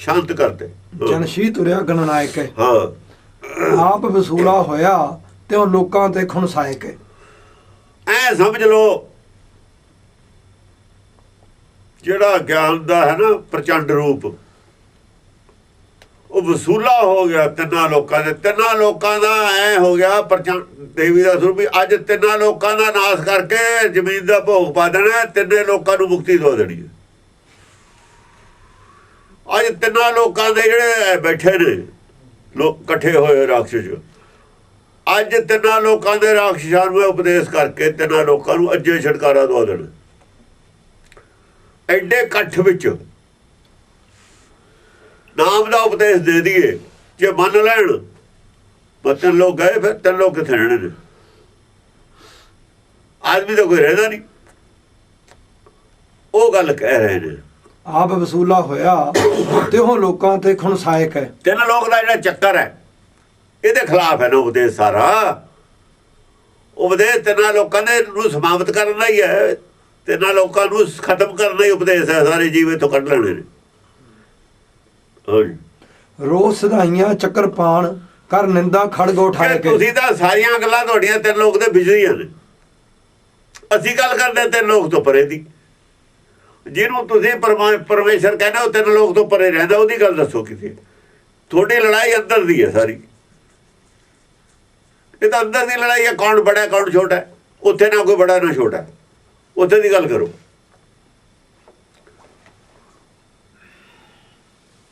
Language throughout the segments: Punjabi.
ਸ਼ਾਂਤ ਕਰਤੇ ਜਨਸ਼ੀ ਤੁਰਿਆ ਗਣਨਾਇਕ ਹੈ। ਹਾਂ। ਆਪ ਵਸੂਲਾ ਹੋਇਆ ਤੇ ਉਹ ਲੋਕਾਂ ਤੇ ਖੁਨਸਾਇਕ ਹੈ। ਐ ਸਮਝ ਲਓ ਜਿਹੜਾ ਗਿਆਨ ਦਾ ਹੈ ਨਾ ਪ੍ਰਚੰਡ ਰੂਪ ਉਹ ਵਸੂਲਾ ਹੋ ਗਿਆ ਤਿੰਨਾਂ ਲੋਕਾਂ ਦੇ। ਤਿੰਨਾਂ ਲੋਕਾਂ ਦਾ ਐ ਹੋ ਗਿਆ ਪ੍ਰਚੰਡ ਦੇਵੀ ਦਾ ਸਰੂਪ ਅੱਜ ਤਿੰਨਾਂ ਲੋਕਾਂ ਦਾ ਨਾਸ਼ ਕਰਕੇ ਜ਼ਮੀਨ ਦਾ ਭੋਗ ਪਾ ਦੇਣਾ ਤਿੰਨੇ ਲੋਕਾਂ ਨੂੰ ਮੁਕਤੀ ਦੋ ਦੇਣੀ ਹੈ। ਅੱਜ ਤਿੰਨਾਂ ਲੋਕਾਂ ਦੇ ਜਿਹੜੇ ਬੈਠੇ ਨੇ, ਲੋਕ ਇਕੱਠੇ ਹੋਏ ਰਾਖਸ਼ ਅੱਜ ਤਿੰਨਾਂ ਲੋਕਾਂ ਦੇ ਰਾਖਸ਼ਾਂ ਨੂੰ ਉਪਦੇਸ਼ ਕਰਕੇ ਤਿੰਨਾਂ ਲੋਕਾਂ ਨੂੰ ਅੱਜੇ ਛਟਕਾਰਾ ਦਵਾ ਦੇਣ। ਐਡੇ ਇਕੱਠ ਵਿੱਚ ਨਾਮ ਦਾ ਉਪਦੇਸ਼ ਦੇ ਦਈਏ, ਜੇ ਮੰਨ ਲੈਣ ਬਤਨ ਲੋਕ ਗਏ ਫਿਰ ਤਿੰਨ ਲੋਕ ਕਿੱਥੇ ਰਹਿਣੇ ਨੇ? ਆਦਮੀ ਤਾਂ ਕੋਈ ਰਹਿੰਦਾ ਨਹੀਂ। ਉਹ ਗੱਲ ਕਹਿ ਰਹੇ ਨੇ। ਆਪ ਵਸੂਲਾ ਹੋਇਆ ਤੇ ਉਹ ਲੋਕਾਂ ਤੇ ਖੁਨਸਾਇਕ ਹੈ। ਤਿੰਨ ਲੋਕ ਦਾ ਜਿਹੜਾ ਚੱਕਰ ਹੈ ਇਹਦੇ ਖਿਲਾਫ ਹੈ ਨਾ ਉਪਦੇਸ਼ ਸਾਰਾ। ਉਪਦੇਸ਼ ਤਿੰਨਾਂ ਲੋਕਾਂ ਦੇ ਨੂੰ ਸਮਾਪਤ ਕਰਨ ਹੀ ਹੈ। ਤਿੰਨਾਂ ਲੋਕਾਂ ਨੂੰ ਖਤਮ ਕਰਨ ਹੀ ਉਪਦੇਸ਼ ਹੈ ਸਾਰੇ ਜੀਵੇ ਤੋਂ ਕੱਢ ਲੈਣੇ ਨੇ। ਰੋਜ਼ ਸਦਾਈਆਂ ਚੱਕਰ ਪਾਣ ਕਰ ਨਿੰਦਾ ਖੜਗ ਉਠਾਏ ਕਿ ਤੁਸੀਂ ਤਾਂ ਸਾਰੀਆਂ ਗੱਲਾਂ ਤੁਹਾਡੀਆਂ ਤਿੰਨ ਲੋਕ ਦੇ ਵਿਚਦੀਆਂ ਨੇ। ਅਸੀਂ ਗੱਲ ਕਰਦੇ ਤਿੰਨ ਲੋਕ ਤੋਂ ਪਰੇ ਦੀ। ਜਿਹਨੂੰ ਤੁਸੀਂ ਪਰਮਾ- ਪਰਮੇਸ਼ਰ ਕਹਿੰਦੇ ਉਹ ਤਿੰਨ ਲੋਕ ਤੋਂ ਪਰੇ ਰਹਿੰਦਾ, ਉਹਦੀ ਗੱਲ ਦੱਸੋ ਕਿਸੇ ਤੁਹਾਡੀ ਲੜਾਈ ਅੰਦਰ ਦੀ ਹੈ ਸਾਰੀ। ਇਹ ਤਾਂ ਅੰਦਰ ਦੀ ਲੜਾਈ ਹੈ, ਕੌਣ ਬੜਾ, ਕੌਣ ਛੋਟਾ ਉੱਥੇ ਨਾ ਕੋਈ ਬੜਾ, ਨਾ ਛੋਟਾ ਉੱਥੇ ਦੀ ਗੱਲ ਕਰੋ।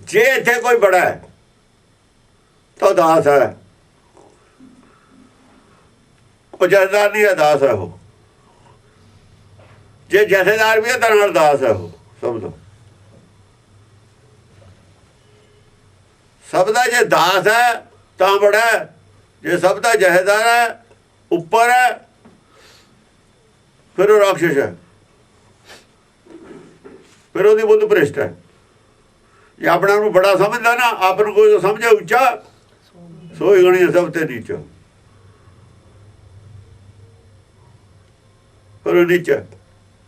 ਜੇ ਇੱਥੇ ਕੋਈ ਬੜਾ ਹੈ, ਤਾਂ ਦਾਸ ਹੈ। ਉਹ ਜਥੇਦਾਰ ਨਹੀਂ ਹੈ, ਦਾਸ ਹੈ ਉਹ। ਜੇ ਜਥੇਦਾਰ ਵੀ ਹੈ ਤਾਂ ਨਾਲ ਦਾਸ ਹੈ ਉਹ, ਸਮਝੋ। ਸਭ ਦਾ ਜੇ ਦਾਸ ਹੈ ਤਾਂ ਬੜਾ ਜੇ ਸਭ ਦਾ ਜਥੇਦਾਰ ਹੈ ਉੱਪਰ ਹੈ, ਫਿਰ ਉਹ ਰਾਖਸ਼ ਹੈ। ਫਿਰ ਉਹਦੀ ਬੁੱਧ ਭ੍ਰਿਸ਼ਟ ਹੈ। ਜੇ ਆਪਣਾ ਨੂੰ ਬੜਾ ਸਮਝਦਾ ਨਾ, ਆਪ ਨੂੰ ਕੋਈ ਸਮਝੇ ਉੱਚਾ ਸੋਈ ਗਣੀ ਸਭ ਤੇ ਨੀਚਾ। ਪਰ ਉਹ ਨੀਚਾ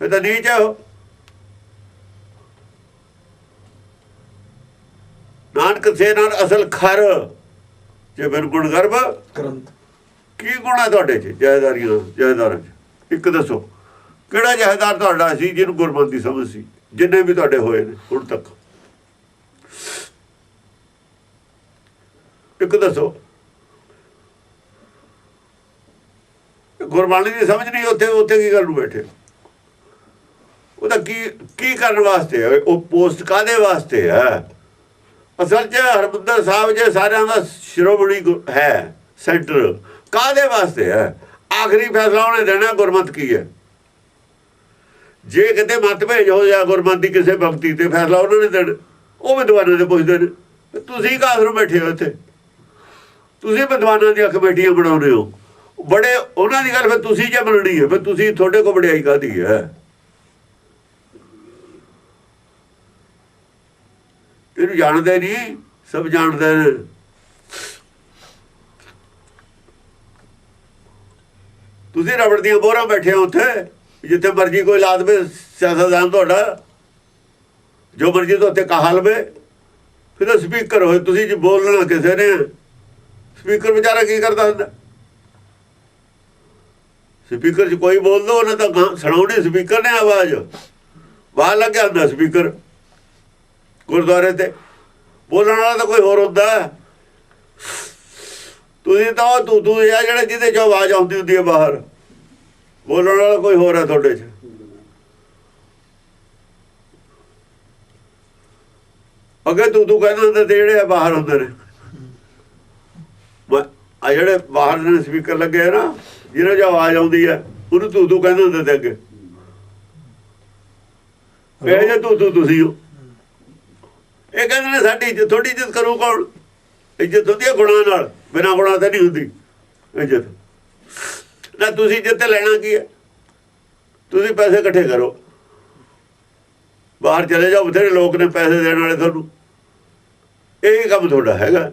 ਇਹ ਤਾਂ ਨੀਚਾ ਹੋ ਨਾਨਕ ਸੇ ਨਾਲ ਅਸਲ ਖਰ ਜੇ ਬਿਨ ਗੁਣ ਗਰਭ ਗ੍ਰੰਥ ਕੀ ਗੁਣ ਹੈ ਤੁਹਾਡੇ ਚ ਜਹਦਾਰੀਆਂ ਜਹਦਾਰਾਂ ਚ ਇੱਕ ਦੱਸੋ ਕਿਹੜਾ ਜਹਦਾਰ ਤੁਹਾਡਾ ਸੀ ਜਿਹਨੂੰ ਗੁਰਮਤਿ ਸਮਝ ਸੀ ਜਿੰਨੇ ਵੀ ਤੁਹਾਡੇ ਹੋਏ ਨੇ ਹੁਣ ਤੱਕ ਇੱਕ ਦੱਸੋ ਗੁਰਬਾਣੀ ਦੀ ਸਮਝ ਨਹੀਂ ਉੱਥੇ ਉੱਥੇ ਕੀ ਕਰਨ ਨੂੰ ਬੈਠੇ ਉਹਦਾ ਕੀ ਕੀ ਕਰਨ ਵਾਸਤੇ ਉਹ ਪੋਸਟ ਕਾਦੇ ਵਾਸਤੇ ਹੈ? ਅਸਲ 'ਚ ਹਰਮੰਦਰ ਸਾਹਿਬ ਜੇ ਸਾਰਿਆਂ ਦਾ ਸ਼੍ਰੋਮਣੀ ਹੈ, ਸੈਂਟਰ ਕਾਦੇ ਵਾਸਤੇ ਹੈ? ਆਖਰੀ ਫੈਸਲਾ ਉਹਨੇ ਦੇਣਾ ਗੁਰਮਤ ਕੀ ਹੈ? ਜੇ ਕਿਤੇ ਮਤ ਹੋ ਜਾ ਗੁਰਮਤ ਦੀ ਕਿਸੇ ਭਗਤੀ ਤੇ ਫੈਸਲਾ ਉਹਨਾਂ ਨੇ ਦੇਣਾ, ਉਹ ਵਿਦਵਾਨਾਂ ਦੇ ਪੁੱਛਦੇ ਨੇ। ਵੀ ਤੁਸੀਂ ਕਾਹਰੋਂ ਬੈਠੇ ਹੋ ਇੱਥੇ? ਤੁਸੀਂ ਵਿਦਵਾਨਾਂ ਦੀਆਂ ਕਮੇਟੀਆਂ ਬਣਾਉਂਦੇ ਹੋ। ਬੜੇ, ਉਹਨਾਂ ਦੀ ਗੱਲ ਫਿਰ ਤੁਸੀਂ ਜੇ ਮੰਨਣੀ ਹੈ, ਫਿਰ ਤੁਸੀਂ ਤੁਹਾਡੇ ਕੋਲ ਵਡਿਆਈ ਕਾਦੀ ਹੈ? ਇਹਨੂੰ ਜਾਣਦੇ ਨਹੀਂ, ਸਭ ਜਾਣਦੇ ਨੇ। ਤੁਸੀਂ ਰਬੜ ਦੀਆਂ ਬੋਰਾਂ ਬੈਠੇ ਹੋ ਉੱਥੇ, ਜਿੱਥੇ ਮਰਜ਼ੀ ਕੋਈ ਲਾ ਦੇਵੇ, ਸਿਆਸਤਦਾਨ ਤੁਹਾਡਾ। ਜੋ ਮਰਜ਼ੀ ਤੋਂ ਉੱਥੇ ਕਹਾ ਲਵੇ। ਫਿਰ ਤਾਂ ਸਪੀਕਰ ਹੋਏ, ਤੁਸੀਂ ਜੀ ਬੋਲਣਾ ਕਿਸੇ ਨੇ, ਸਪੀਕਰ ਵਿਚਾਰਾ ਕੀ ਕਰਦਾ ਹੁੰਦਾ? ਸਪੀਕਰ 'ਚ ਕੋਈ ਬੋਲ ਦੋ ਉਹਨਾਂ ਤਾਂ ਗਾਂ- ਸੁਣਾਉਣੀ ਸਪੀਕਰ ਨੇ ਆਵਾਜ਼। ਬਾਹਰ ਲੱਗਿਆ ਹੁੰਦਾ ਸਪੀਕਰ। ਗੁਰਦੁਆਰੇ ਤੇ। ਬੋਲਣ ਵਾਲਾ ਤਾਂ ਕੋਈ ਹੋਰ ਹੁੰਦਾ। ਤੁਸੀਂ ਤਾਂ ਉਹ ਤੂੰ ਤੂੰ ਆ ਜਿਹੜਾ ਜਿਹਦੇ ਚ ਆਵਾਜ਼ ਆਉਂਦੀ ਹੁੰਦੀ ਹੈ ਬਾਹਰ। ਬੋਲਣ ਵਾਲਾ ਕੋਈ ਹੋਰ ਹੈ ਤੁਹਾਡੇ ਚ। ਅੱਗੇ ਤੂੰ ਤੂੰ ਕਹਿੰਦੇ ਹੁੰਦੇ ਤੇ ਜਿਹੜੇ ਬਾਹਰ ਹੁੰਦੇ ਨੇ। ਆ ਜਿਹੜੇ ਬਾਹਰ ਦੇ ਸਪੀਕਰ ਲੱਗੇ ਆ ਨਾ ਜਿਹਨਾਂ 'ਚ ਆਵਾਜ਼ ਆਉਂਦੀ ਹੈ ਉਹਨੂੰ ਤੂੰ ਤੂੰ ਕਹਿੰਦੇ ਹੁੰਦੇ ਤੇ ਅੱਗੇ। ਇਹ ਜੇ ਤੂੰ ਤੂੰ ਤੁਸੀਂ ਹੋ। ਇਹ ਕਹਿੰਦੇ ਨੇ ਸਾਡੀ ਇੱਜ਼ਤ ਥੋੜੀ ਇੱਜ਼ਤ ਕਰੂ ਕੌਣ? ਇੱਜ਼ਤ ਹੁੰਦੀ ਹੈ ਗੁਣਾਂ ਨਾਲ, ਬਿਨਾਂ ਗੁਣਾ ਤਾਂ ਨਹੀਂ ਹੁੰਦੀ। ਇੱਜ਼ਤ। ਨਾ ਤੁਸੀਂ ਇੱਜ਼ਤ ਲੈਣਾ ਕੀ ਹੈ? ਤੁਸੀਂ ਪੈਸੇ ਇਕੱਠੇ ਕਰੋ। ਬਾਹਰ ਚਲੇ ਜਾਓ, ਬਥੇਰੇ ਲੋਕ ਨੇ ਪੈਸੇ ਦੇਣ ਵਾਲੇ ਤੁਹਾਨੂੰ। ਇਹ ਕੰਮ ਤੁਹਾਡਾ ਹੈਗਾ।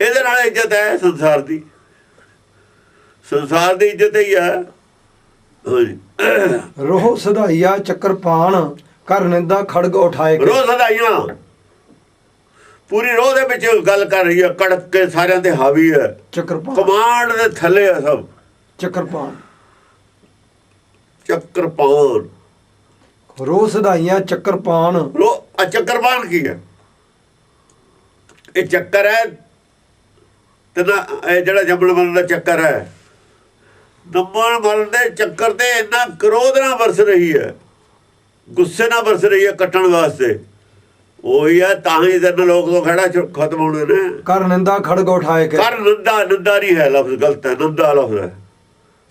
ਇਹਦੇ ਨਾਲ ਇੱਜ਼ਤ ਹੈ ਸੰਸਾਰ ਦੀ। ਸੰਸਾਰ ਦੀ ਇੱਜ਼ਤ ਹੀ ਹੈ। ਹਾਂਜੀ। ਰੋਹ ਸਦਾਈਆ ਚੱਕਰ ਪਾਣ। ਕਰ ਨਿੰਦਾ ਖੜਗ ਉਠਾਏ ਕੇ। ਰੋਜ਼ ਸਦਾਈਆਂ। ਪੂਰੀ ਰੋਹ ਦੇ ਵਿੱਚ ਗੱਲ ਕਰ ਰਹੀ ਹੈ ਕੜਕ ਕੇ ਸਾਰਿਆਂ ਤੇ ਹਾਵੀ ਹੈ। ਚੱਕਰਪਾਨ ਕਮਾਂਡ ਦੇ ਥੱਲੇ ਆ ਸਭ। ਚੱਕਰਪਾਨ ਚੱਕਰਪਾਨ ਰੋ ਸਦਾਈਆਂ ਚੱਕਰਪਾਨ ਰੋ ਆ ਚੱਕਰਪਾਨ ਕੀ ਹੈ? ਇਹ ਚੱਕਰ ਹੈ ਤੇ ਨਾ ਇਹ ਜਿਹੜਾ ਜੰਮਣ ਮਰਨ ਦਾ ਚੱਕਰ ਹੈ। ਨੰਬਰ ਮਰਨ ਦੇ ਚੱਕਰ ਤੇ ਇੰਨਾ ਕ੍ਰੋਧ ਨਾਲ ਵਰਸ ਰਹੀ ਹੈ। ਗੁੱਸੇ ਨਾਲ ਵਰਸ ਰਹੀ ਹੈ ਕੱਟਣ ਵਾਸਤੇ। ਉਹੀ ਹੈ ਤਾਂ ਹੀ ਜਨ ਲੋਕ ਤੋਂ ਖੜਾ ਖਤਮ ਹੋਣੇ ਨੇ। ਕਰ ਨਿੰਦਾ ਖੜਗ ਉਠਾਏ ਕੇ। ਕਰ ਨੰਦਾ ਨੰਦਾ ਨਹੀਂ ਹੈ ਲਫ਼ਜ਼ ਗਲਤ ਹੈ। ਨੰਦਾ ਲਫ਼ਜ਼ ਹੈ।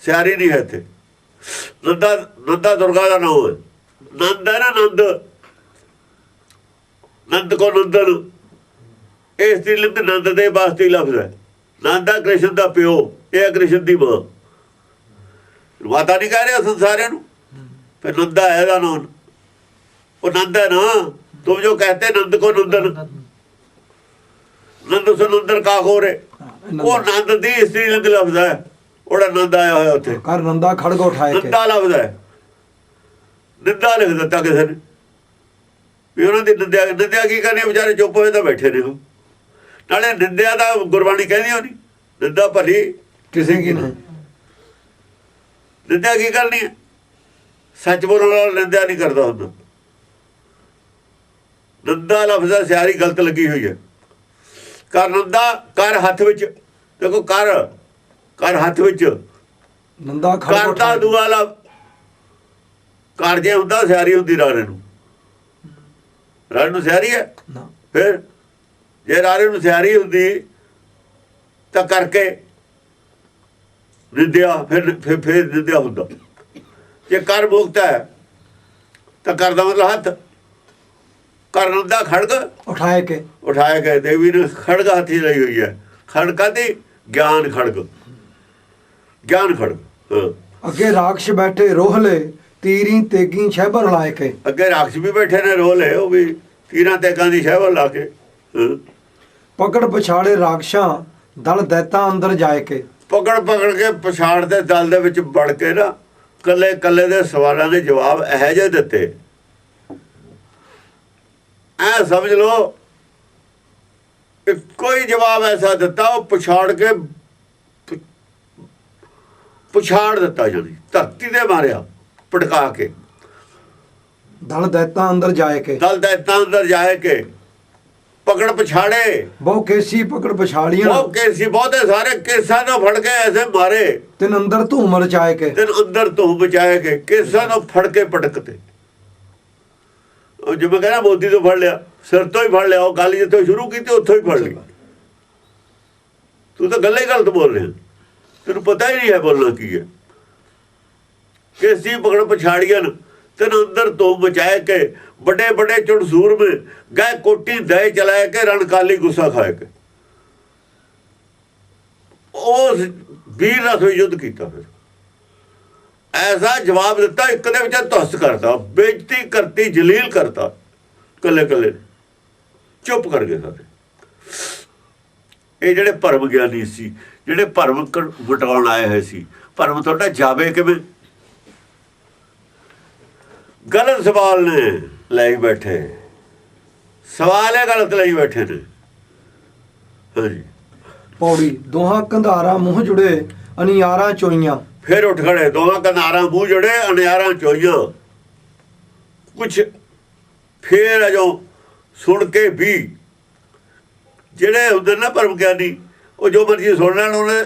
ਸਿਆਰੀ ਨਹੀਂ ਹੈ ਇੱਥੇ। ਨੰਦਾ ਨੰਦਾ ਦੁਰਗਾ ਦਾ ਨਾਮ ਹੈ। ਨੰਦ ਹੈ ਨਾ ਨੰਦ। ਨੰਦ ਕੋ ਨੰਦਨ। ਇਸ ਦੀ ਲਿੰਦ ਨੰਦ ਦੇ ਵਾਸਤੇ ਲਫ਼ਜ਼ ਹੈ। ਨੰਦਾ ਕ੍ਰਿਸ਼ਨ ਦਾ ਪਿਓ ਇਹ ਹੈ ਕ੍ਰਿਸ਼ਨ ਦੀ ਮਾਂ। ਮਾਤਾ ਨਹੀਂ ਕਹਿ ਰਿਹਾ ਸੰਸਾਰਿਆਂ ਨੂੰ ਫਿਰ ਨੰਦਾ ਹੈ ਨਾਮ। ਉਹ ਨੰਦ ਹੈ ਨਾ? ਤੁਮ ਜੋ ਕਹਤੇ ਨੰਦ ਕੋ ਨੰਦਨ। ਨੰਦ ਸੁਨੰਦਰ ਕਾ ਖੋਰੇ? ਉਹ ਨੰਦ ਦੀ ਇਸਤਰੀ ਲਿੰਗ ਲਫ਼ਜ਼ ਹੈ। ਉਹਦਾ ਨੰਦ ਆਇਆ ਹੋਇਆ ਉੱਥੇ। ਕਰ ਨੰਦਾ ਖੜਗ ਉਠਾਏ ਕੇ ਨੰਦਾ ਲਫ਼ਜ਼ ਹੈ। ਨਿੰਦਾ ਲਿਖ ਦਿੱਤਾ ਕਿਸੇ ਨੇ। ਵੀ ਉਹਨਾਂ ਦੀ ਨਿੰਦਿਆ ਨਿੰਦਿਆ ਕੀ ਕਰਨੀ ਵਿਚਾਰੇ ਚੁੱਪ ਹੋਏ ਤਾਂ ਬੈਠੇ ਨੇ ਉਹ। ਨਾਲੇ ਨਿੰਦਿਆ ਦਾ ਗੁਰਬਾਣੀ ਕਹਿੰਦੀ ਹੋਣੀ ਨਿੰਦਾ ਭਲੀ ਕਿਸੇ ਕੀ ਨਹੀਂ। ਨਿੰਦਿਆ ਕੀ ਕਰਨੀ ਸੱਚ ਬੋਲਣ ਵਾਲਾ ਨਿੰਦਿਆ ਨਹੀਂ ਕਰਦਾ ਹੁੰਦਾ। ਨਿੰਦਾ ਲਫ਼ਜ਼ ਹੈ ਸਿਆਰੀ ਗਲਤ ਲੱਗੀ ਹੋਈ ਹੈ। ਕਰ ਨਿੰਦਾ ਕਰ ਹੱਥ ਵਿੱਚ ਦੇਖੋ ਕਰ ਕਰ ਹੱਥ ਵਿੱਚ। ਨੰਦਾ ਖੜਗ ਕਰਦਾ ਉਠਾਏ ਕੇ। ਦੂਆ ਲਾ ਕਰ ਜੇ ਹੁੰਦਾ ਸਿਆਰੀ ਹੁੰਦੀ ਰਾਣੇ ਨੂੰ। ਰਾਣੇ ਨੂੰ ਸਿਆਰੀ ਹੈ? ਨਾ। ਫਿਰ ਜੇ ਰਾਣੇ ਨੂੰ ਸਿਆਰੀ ਹੁੰਦੀ ਤਾਂ ਕਰਕੇ ਨਿੰਦਿਆ ਫਿਰ ਫਿਰ ਫਿਰ ਨਿੰਦਿਆ ਹੁੰਦਾ। ਜੇ ਕਰ ਮੁਕਤ ਹੈ ਤਾਂ ਕਰਦਾ ਮਤਲਬ ਹੱਥ। ਕਰਨ ਦਾ ਖੜਗ ਉਠਾਏ ਕੇ। ਉਠਾਇਆ ਗਏ ਦੇਵੀ ਨੇ ਖੜਗ ਹੱਥੀ ਲਈ ਹੋਈ ਹੈ। ਖੜਗਾ ਦੀ ਗਿਆਨ ਖੜਗ ਗਿਆਨ ਖੜਗ ਅੱਗੇ ਰਾਖਸ਼ ਬੈਠੇ ਰੋਹਲੇ ਤੀਰੀ ਤੇਗੀ ਛਹਿਬਰ ਲਾਏ ਕੇ। ਅੱਗੇ ਰਾਖਸ਼ ਵੀ ਬੈਠੇ ਨੇ ਰੋਲੇ ਉਹ ਵੀ ਤੀਰਾਂ ਤੇ ਕਾਂ ਦੀ ਸ਼ਹਿਵਰ ਲਾ ਕੇ। ਪਕੜ ਪਛਾੜੇ ਰਾਖਸ਼ਾਂ ਦਲ ਦੈਤਾ ਅੰਦਰ ਜਾਏ ਕੇ। ਪਕੜ ਪਕੜ ਕੇ ਪਛਾੜ ਦੇ ਦਲ ਦੇ ਵਿੱਚ ਵੜ ਕੇ ਨਾ ਕੱਲੇ ਕੱਲੇ ਦੇ ਸਵਾਲਾਂ ਦੇ ਜਵਾਬ ਇਹੋ ਜਿਹੇ ਦਿੱਤੇ। ਐ ਸਮਝ ਲਓ ਹੀ ਜਵਾਬ ਐਸਾ ਦਿੱਤਾ ਉਹ ਪਛਾੜ ਕੇ ਪਛਾੜ ਦਿੱਤਾ ਜਾਨੀ ਧਰਤੀ ਦੇ ਮਾਰਿਆ ਪਟਕਾ ਕੇ। ਦਲ ਦੈਤਾ ਅੰਦਰ ਜਾਏ ਕੇ। ਦਲ ਦੇ ਤਾਂ ਅੰਦਰ ਜਾਏ ਕੇ ਪਕੜ ਪਛਾੜੇ। ਬਹੁ ਕੇਸੀ ਪਕੜ ਪਛਾੜੀਆਂ। ਉਹ ਕੇਸੀ ਬਹੁਤੇ ਸਾਰੇ ਕੇਸਾਂ ਨੂੰ ਫੜ ਕੇ ਐਸੇ ਮਾਰੇ। ਤਿਨ ਅੰਦਰ ਧੂਮ ਰਚਾਏ ਕੇ। ਦਿਨ ਅੰਦਰ ਤੋਂ ਬਚਾਏ ਕੇ ਕੇਸਾਂ ਨੂੰ ਫੜ ਕੇ ਪਟਕਤੇ ਜਿਵੇਂ ਕਹਿੰਦਾ ਮੋਦੀ ਤੋਂ ਫੜ ਲਿਆ, ਸਿਰ ਤੋਂ ਹੀ ਫੜ ਲਿਆ, ਉਹ ਗੱਲ ਜਿੱਥੋਂ ਸ਼ੁਰੂ ਕੀਤੀ, ਉੱਥੋਂ ਹੀ ਫੜ ਲਈ ਤੂੰ ਤਾਂ ਗੱਲਾਂ ਗਲਤ ਬੋਲ ਰਿਹਾ। ਤੈਨੂੰ ਪਤਾ ਹੀ ਨਹੀਂ ਹੈ ਬੋਲਣਾ ਕੀ ਹੈ। ਕੇਸੀ ਪਕੜ ਪਛਾੜੀਆਂ ਤੈਨੂੰ ਅੰਦਰ ਤੋਂ ਬਚਾਏ ਕੇ, ਵੱਡੇ ਵੱਡੇ ਚੁੜਸੂਰ ਮੇ ਗਏ ਕੋਟੀ ਦਏ ਚਲਾਏ ਕੇ ਰਣਕਾਲੀ ਗੁੱਸਾ ਖਾਏ ਕੇ। ਉਸ ਵੀਰ ਨਾਲ ਕੋਈ ਯੁੱਧ ਕੀਤਾ ਫਿਰ। ਐਸਾ ਜਵਾਬ ਦਿੱਤਾ, ਇੱਕ ਦੇ ਵਿੱਚ ਧਸ ਕਰਤਾ, ਬੇਇੱਜ਼ਤੀ ਕਰਤੀ, ਜਲੀਲ ਕਰਤਾ ਕੱਲੇ ਕੱਲੇ ਚੁੱਪ ਕਰ ਗਏ ਸਾਰੇ। ਇਹ ਜਿਹੜੇ ਭਰਮ ਗਿਆਨੀ ਸੀ, ਜਿਹੜੇ ਭਰਮ ਵਟਾਉਣ ਆਏ ਹੋਏ ਸੀ, ਭਰਮ ਤੁਹਾਡਾ ਜਾਵੇ ਕਿਵੇਂ? ਗਲਤ ਸਵਾਲ ਨੇ, ਲਈ ਬੈਠੇ। ਸਵਾਲ ਹੈ ਗਲਤ ਲਈ ਬੈਠੇ ਨੇ। ਹਾਂਜੀ। ਪੌੜੀ, ਦੋਹਾਂ ਕੰਧਾਰਾ ਮੂੰਹ ਜੁੜੇ, ਅਨਿਆਰਾਂ ਚੋਈਆਂ। ਫਿਰ ਉੱਠ ਖੜੇ, ਦੋਵਾਂ ਕਨਾਰਾਂ ਮੂੰਹ ਜੜੇ, ਅਨਿਆਰਾਂ ਚੋਈਆਂ। ਕੁਛ ਫੇਰ ਅਜੋ ਸੁਣ ਕੇ ਵੀ ਜਿਹੜੇ ਹੁੰਦੇ ਨਾ ਪਰਮ ਗਿਆਨੀ ਉਹ ਜੋ ਮਰਜ਼ੀ ਸੁਣ ਲੈਣ, ਉਹਨੇ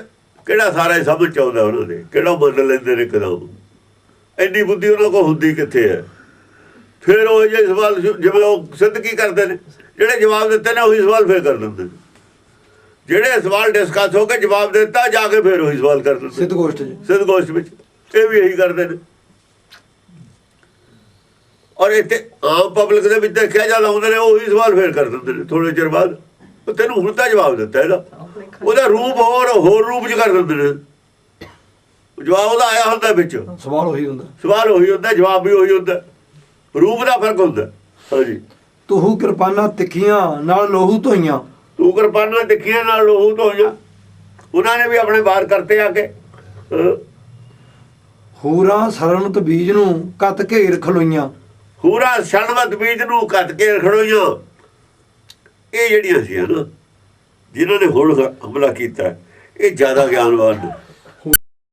ਕਿਹੜਾ ਸਾਰਾ ਸਮਝ ਚ ਆਉਂਦਾ ਉਹਨਾਂ ਦੇ, ਕਿਹੜਾ ਬਦਲ ਲੈਂਦੇ ਨੇ ਕਦਮ ਇੰਨੀ ਬੁੱਧੀ ਉਹਨਾਂ ਕੋਲ ਹੁੰਦੀ ਕਿੱਥੇ ਹੈ? ਫਿਰ ਉਹ ਜਿਹੇ ਸਵਾਲ, ਜਿਵੇਂ ਉਹ ਸਿੱਧ ਕੀ ਕਰਦੇ ਨੇ? ਜਿਹੜੇ ਜਵਾਬ ਦਿੱਤੇ ਨੇ, ਉਹੀ ਸਵਾਲ ਫੇਰ ਕਰ ਦਿੰਦੇ ਨੇ। ਜਿਹੜੇ ਸਵਾਲ ਡਿਸਕਸ ਹੋ ਕੇ ਜਵਾਬ ਦਿੱਤਾ ਜਾ ਕੇ ਫਿਰ ਉਹੀ ਸਵਾਲ ਕਰ ਦਿੰਦੇ ਸਿੱਧ ਗੋਸ਼ਟ ਜੀ। ਸਿੱਧ ਗੋਸ਼ਟ ਵਿੱਚ। ਇਹ ਵੀ ਇਹੀ ਕਰਦੇ ਨੇ। ਔਰ ਇੱਥੇ ਆਮ ਪਬਲਿਕ ਦੇ ਵਿੱਚ ਦੇਖਿਆ ਜਾਂਦਾ ਹੁੰਦੇ ਨੇ ਉਹੀ ਸਵਾਲ ਫੇਰ ਕਰ ਦਿੰਦੇ ਨੇ ਥੋੜੇ ਚਿਰ ਬਾਅਦ। ਤੈਨੂੰ ਹੁਣ ਤਾਂ ਜਵਾਬ ਦਿੱਤਾ ਇਹਦਾ। ਉਹਦਾ ਰੂਪ ਹੋਰ ਹੋਰ ਰੂਪ ਚ ਕਰ ਦਿੰਦੇ ਨੇ। ਜਵਾਬ ਉਹਦਾ ਆਇਆ ਹੁੰਦਾ ਵਿੱਚ। ਸਵਾਲ ਉਹੀ ਹੁੰਦਾ। ਸਵਾਲ ਉਹੀ ਹੁੰਦਾ ਜਵਾਬ ਵੀ ਉਹੀ ਹੁੰਦਾ। ਰੂਪ ਦਾ ਫ਼ਰਕ ਹੁੰਦਾ। ਹਾਂਜੀ। ਤੁਹੂ ਕਿਰਪਾਨਾਂ ਤਿੱਖੀਆਂ ਨਾਲ ਲੋਹੂ ਧੋਈਆਂ। ਤੂੰ ਕਿਰਪਾਨਾਂ ਦੇਖੀਆਂ ਨਾਲ ਲੋਹੂ ਧੋਈਆਂ ਉਹਨਾਂ ਨੇ ਵੀ ਆਪਣੇ ਬਾਹਰ ਕਰਤੇ ਆ ਕੇ। ਹੂਰਾਂ ਸਰਨਤ ਬੀਜ ਨੂੰ ਕੱਤ ਘੇਰ ਖਲੋਈਆਂ ਹੂਰਾ ਛਣਵਤ ਬੀਜ ਨੂੰ ਕੱਟ ਕੇ ਖੜੋਈਆਂ ਇਹ ਜਿਹੜੀਆਂ ਸੀ ਨਾ ਜਿਨ੍ਹਾਂ ਨੇ ਹੁਣ ਹਮਲਾ ਕੀਤਾ ਇਹ ਜ਼ਿਆਦਾ ਗਿਆਨਵਾਨ ਨੇ।